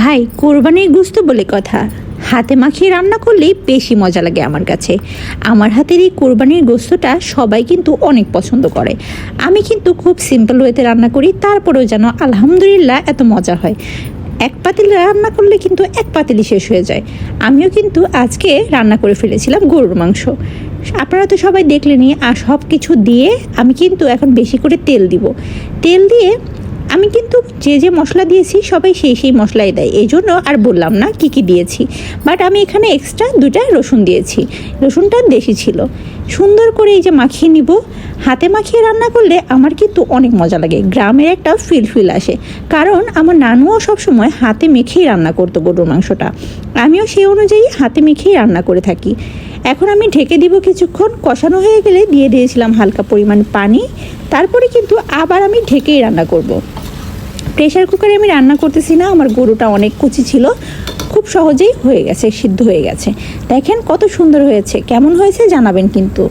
ভাই, কোরবানির গুস্ত বলে কথা। হাতে মাখিয়ে রান্না করলেই বেশি মজা লাগে আমার কাছে। আমার হাতের এই কোরবানির গোস্তটা সবাই কিন্তু অনেক পছন্দ করে। আমি কিন্তু খুব সিম্পল ওয়েতে রান্না করি, তারপরেও যেন আলহামদুলিল্লাহ এত মজা হয়। এক পাতিল রান্না করলে কিন্তু এক পাতিলই শেষ হয়ে যায়। আমিও কিন্তু আজকে রান্না করে ফেলেছিলাম গরুর মাংস। আপনারা তো সবাই দেখলেনই, আর সব কিছু দিয়ে আমি কিন্তু এখন বেশি করে তেল দিব। তেল দিয়ে আমি কিন্তু যে যে মশলা দিয়েছি সবাই সেই সেই মশলাই দেয়। এই জন্য আর বললাম না কি কি দিয়েছি। বাট আমি এখানে এক্সট্রা দুটা রসুন দিয়েছি। রসুনটা দেশি ছিল। সুন্দর করে এই যে মাখিয়ে নিব। হাতে মাখিয়ে রান্না করলে আমার কিন্তু অনেক মজা লাগে। গ্রামের একটা ফিল ফিল আসে। কারণ আমার নানুও সবসময় হাতে মেখেই রান্না করতো গরুর মাংসটা। আমিও সেই অনুযায়ী হাতে মেখেই রান্না করে থাকি। এখন আমি ঢেকে দিব কিছুক্ষণ। কষানো হয়ে গেলে দিয়ে দিয়েছিলাম হালকা পরিমাণ পানি। তারপরে কিন্তু আবার আমি ঢেকেই রান্না করব। প্রেশার কুকারে আমি রান্না করতেছি না, আমার গরুটা অনেক কুচি ছিল, খুব সহজেই হয়ে গেছে, সিদ্ধ হয়ে গেছে। দেখেন কত সুন্দর হয়েছে, কেমন হয়েছে জানাবেন কিন্তু।